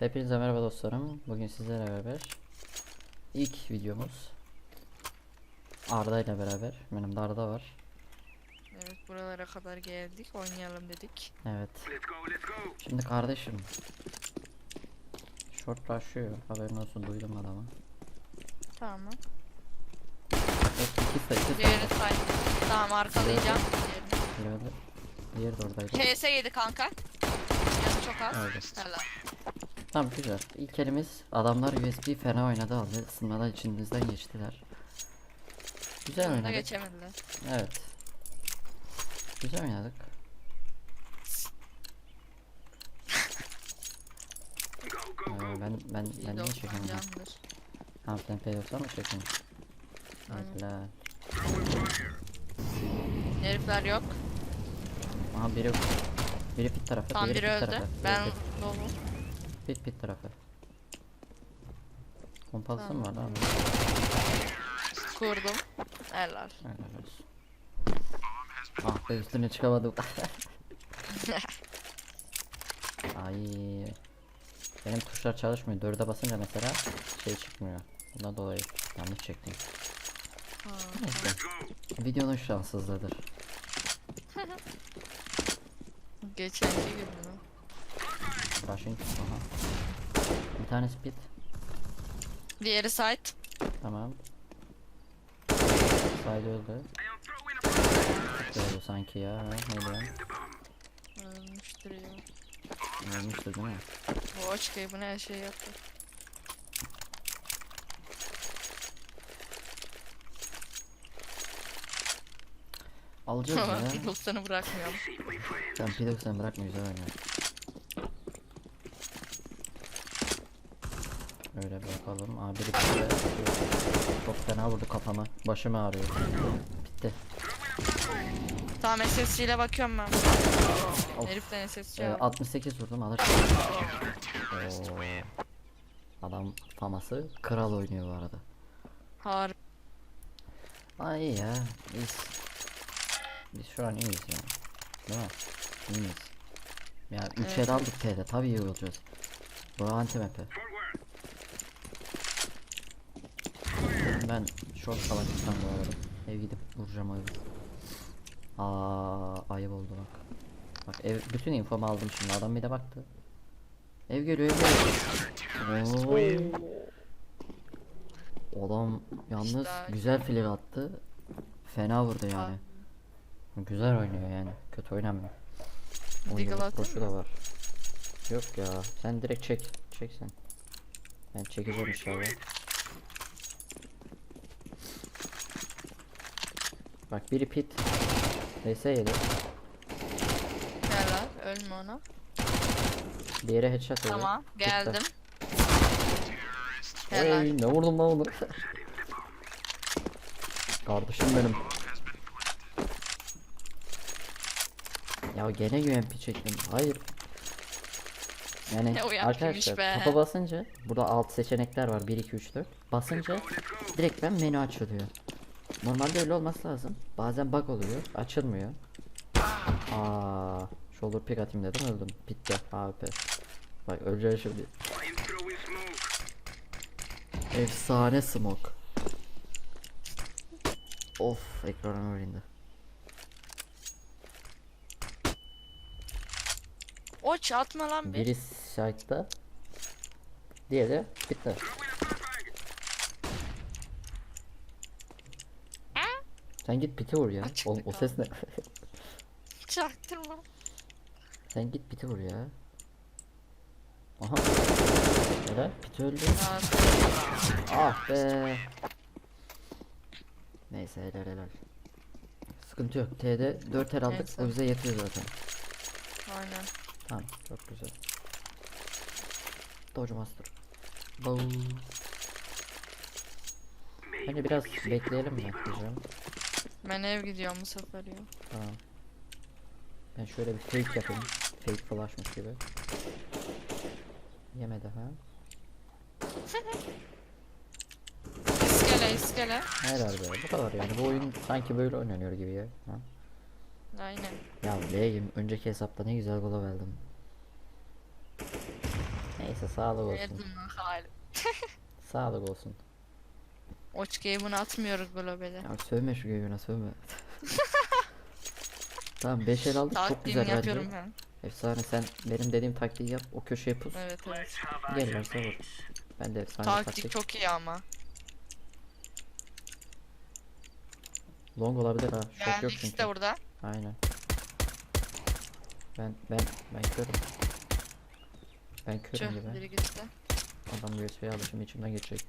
hepinize merhaba dostlarım. Bugün sizlerle beraber ilk videomuz Arda ile beraber. Benim de Arda var. Evet buralara kadar geldik oynayalım dedik. Evet. Şimdi kardeşim Short rushlıyor. Haberin olsun duydum adamı. Tamam. Evet, iki sayı. sayı. Diğeri say. Tamam arkalayacağım. Öldü. Diğeri de oradaydı. KS yedi kanka. Yanı çok az. Öldü. Helal. Tamam güzel. İlk elimiz adamlar USB fena oynadı aldı. Isınmada içimizden geçtiler. Güzel oynadık. geçemediler. Evet. Güzel oynadık. Ee, ben ben ben niye candır. Ha sen P90 mı? Aynen. Helal. Herifler yok. Aha biri biri pit tarafı, Tam biri biri öldü. tarafı. biri Ben dolu. Pit pit tarafı. Kompalsı mı var lan? Kurdum. Helal. Helal olsun. Ah be üstüne çıkamadım. Ay. Benim tuşlar çalışmıyor. Dörde basınca mesela şey çıkmıyor. Bundan dolayı yanlış çektim. Neyse. Videonun şanssızlığıdır. Geçenki gibi Rushing. Aha. Bir tane speed. Diğeri site. Tamam. Side öldü. Oldu sanki ya. Ne diyorsun? Ölmüştür ya. Ölmüştü değil mi? Bu açıkayı bu ne her şey yaptı. Alacağız ya. Beatles'ını bırakmıyorum. Sen P90 bırakma güzel Öyle bırakalım. Abi biri bitti. Çok fena vurdu kafama. Başım ağrıyor. Bitti. Tamam SSC ile bakıyorum ben. Of. Heriften SSC Ee, aldım. 68 vurdum alır. Oo. Adam faması kral oynuyor bu arada. Harbi. Aa iyi ya. Biz biz şu an iyiyiz ya. Değil mi? İyiyiz. Ya 3 Evet. el aldık T'de tabii iyi olacağız. Bu anti map'i. Ben short falan çıksam bu arada. Ev gidip vuracağım evi. Aa ayıp oldu bak. Bak ev bütün infomu aldım şimdi adam bir de baktı. Ev geliyor ev geliyor. Oo. Adam yalnız güzel flick attı. Fena vurdu yani. Güzel oynuyor yani. Kötü oynamıyor. Deagle Oyuncu atayım koşu da var. Yok ya. Sen direkt çek. Çek sen. Ben çekeceğim inşallah. Bak biri pit. VS yedi. Helal. Ölme ona. Diğeri headshot yedi. Tamam. Geldim. Helal. Oy ne vurdum lan onu. Kardeşim benim. Ya gene UMP çektim. Hayır. Yani Ne UMP'ymiş arkadaşlar be. topa basınca burada alt seçenekler var 1 2 3 4. Basınca direkt ben menü açılıyor. Normalde öyle olması lazım. Bazen bug oluyor. Açılmıyor. Aa, shoulder pick atayım dedim öldüm. Bitti. AWP. Bak öleceğim şimdi. Efsane smoke. Of ekranım indi. Oç atma lan bir. Biri site'da. Diğeri bitti. Sen git piti vur ya. Açıkta O, o ses ne? Çaktırma. Sen git piti vur ya. Aha. Helal piti öldü. Ah be. Neyse helal helal. Sıkıntı yok. T'de 4 el aldık. Neyse. O bize yetiyor zaten. Aynen. Tamam çok güzel. Doge Master. Boom. Bence biraz bekleyelim mi diyeceğim. Ben ev gidiyorum bu sefer ya. Tamam. Ben şöyle bir fake yapayım. Fake flashmış gibi. Yemedi ha. İskele iskele. Helal be. Bu kadar yani. Bu oyun sanki böyle oynanıyor gibi ya. Ha? Aynen. Ya L'yim. Önceki hesapta ne güzel gol verdim. Neyse sağlık olsun. Verdim lan. Sağlık olsun. Watch game'ini atmıyoruz globale. Ya sövme şu göğüne sövme. tamam 5 el aldık çok Taktiğimi güzel yapıyorum bence. ben. Efsane sen benim dediğim taktiği yap o köşeye pus. Evet evet. Gelirlerse vur. Ben de efsane Taktik taktik. çok iyi ama. Long olabilir ha. Şok Yani yok ikisi çünkü. de burada. Aynen. Ben ben ben körüm. Ben körüm Tüh gibi. biri gitti. Adam USB'ye alışım içimden geçecek.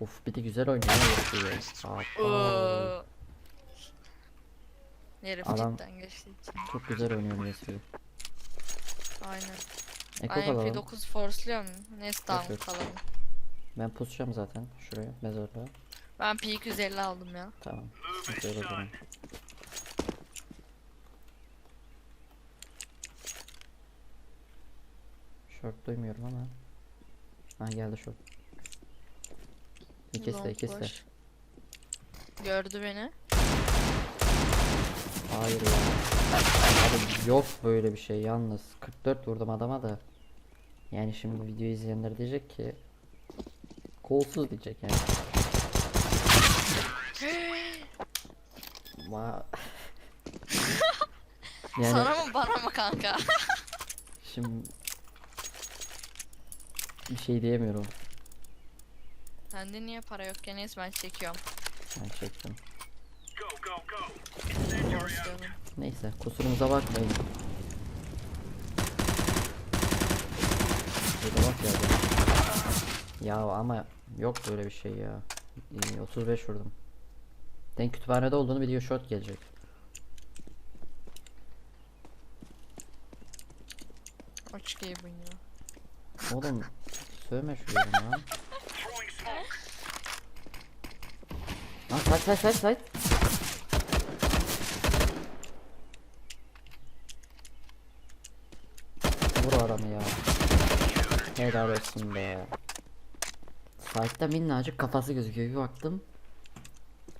Uf bir de güzel oynuyor. Oo. Herif Adam- cidden geçti için. Çok güzel oynuyor USB'yi. Aynen. Eko Ben kalalım. MP9 force'luyorum. Neyse tamam yok. kalalım. Ben pusacağım zaten şuraya mezarlığa. Ben P250 aldım ya. Tamam. Yok o zaman. Short duymuyorum ama. Ha geldi short. İkisi de Long ikisi de. boş. Gördü beni. Hayır ya. Abi yok böyle bir şey yalnız. 44 vurdum adama da. Yani şimdi videoyu izleyenler diyecek ki kolsuz diyecek yani. Ma yani Sana mı bana mı kanka? şimdi bir şey diyemiyorum. Sende niye para yok ya neyse ben çekiyorum. Ben çektim. Neyse kusurumuza bakmayın. Burada bak ya. Ya ama yok böyle bir şey ya. İyi, 35 vurdum. Den kütüphanede olduğunu biliyor short gelecek. Watch game'in ya. Oğlum sövme şu ya. Lan say say say say. Vur adamı ya. Helal olsun be. Site'da minnacık kafası gözüküyor. Bir baktım.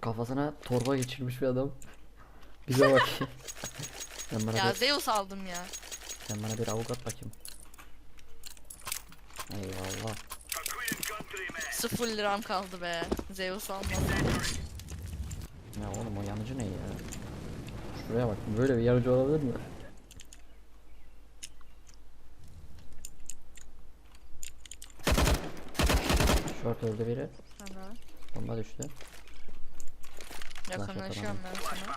Kafasına torba geçirmiş bir adam. Bize bak. sen bana Ya bir, Zeus aldım ya. sen bana bir avukat bakayım. Eyvallah. Sıfır liram kaldı be. Zeus almadım. Ya oğlum o yanıcı ne ya? Şuraya bak böyle bir yanıcı olabilir mi? Short öldü biri. Sana. Bomba düştü. Yakınlaşıyorum ben sana.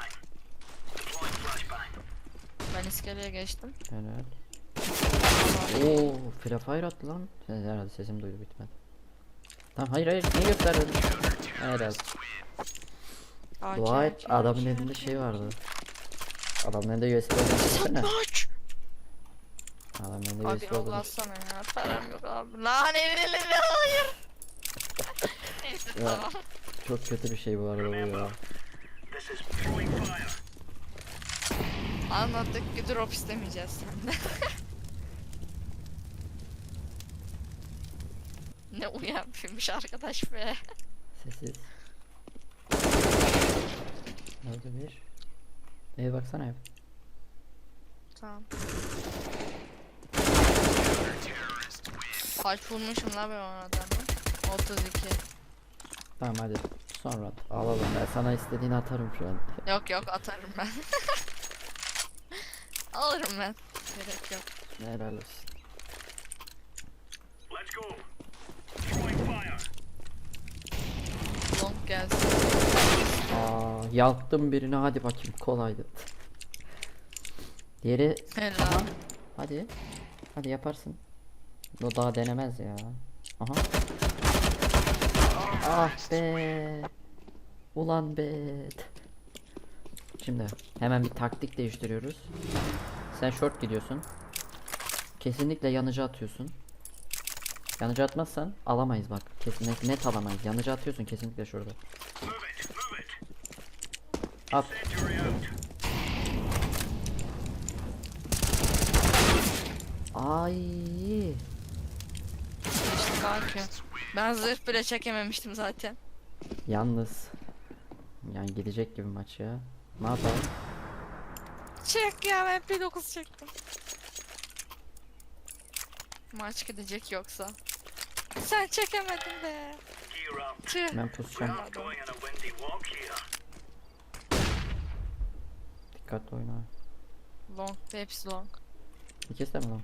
Ben iskeleye geçtim. Evet. Oo, Free Fire attı lan. Sen herhalde sesim duydu bitmedi. Tamam hayır hayır niye gösterdin? Herhalde. Dua et adamın elinde şey vardı. Adamın elinde USB olduğunu Aç. Adamın elinde Abi USB olduğunu yollatsana ya. Param yok abi. Lan evlenme hayır. Neyse Ya. tamam. Çok kötü bir şey bu arada bu ya. Anlattık ki drop istemeyeceğiz senden. ne uyanmış arkadaş be. Sessiz. Nerede bir? Eve baksana ev. Tamam. Kaç vurmuşum la ben o adamı? 32. Tamam hadi. Sonra at. alalım ben sana istediğini atarım şu an. Yok yok atarım ben. Alırım ben. Gerek yok. Helal olsun. Long gelsin. Aa, yaktım birini hadi bakayım kolaydı. Diğeri Helal. hadi. Hadi yaparsın. O daha denemez ya. Aha. Ah be. Ulan be. Şimdi hemen bir taktik değiştiriyoruz. Sen short gidiyorsun. Kesinlikle yanıcı atıyorsun. Yanıcı atmazsan alamayız bak. Kesinlikle net alamayız. Yanıcı atıyorsun kesinlikle şurada. At. Ay. İşte kanka. Ben zırh bile çekememiştim zaten. Yalnız. Yani gidecek gibi maç ya. Ne yapalım? Çek ya ben P9 çektim. Maç gidecek yoksa. Sen çekemedin be. Tüh. Ben pusacağım. Dikkatli oyna. Long. Hepsi long. İkisi de mi long?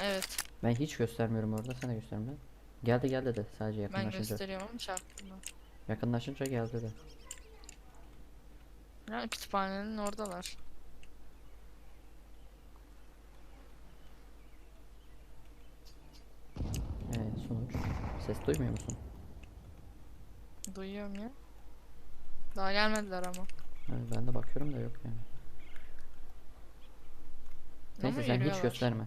Evet. Ben hiç göstermiyorum orada. Sen de gösterme. Geldi geldi de sadece Ben yakınlaşınca. gösteriyorum ama çaktım. Yakınlaşınca geldi de. Yani kütüphanenin oradalar. Evet sonuç. Ses duymuyor musun? Duyuyorum ya. Daha gelmediler ama. Evet, ben de bakıyorum da yok yani. Ama Neyse sen hiç gösterme.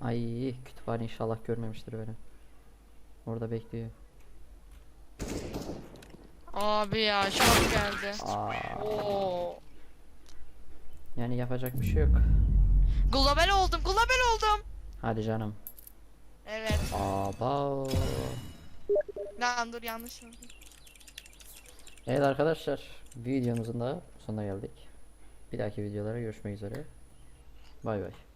Ay kütüphane inşallah görmemiştir beni. Orada bekliyor. Abi ya şok geldi. Aa, Oo. Yani yapacak bir şey yok. Global oldum, global oldum. Hadi canım. Evet. Aba. Lan dur yanlış oldu. Evet arkadaşlar videomuzun da sonuna geldik. Bir dahaki videolara görüşmek üzere. Bay bay.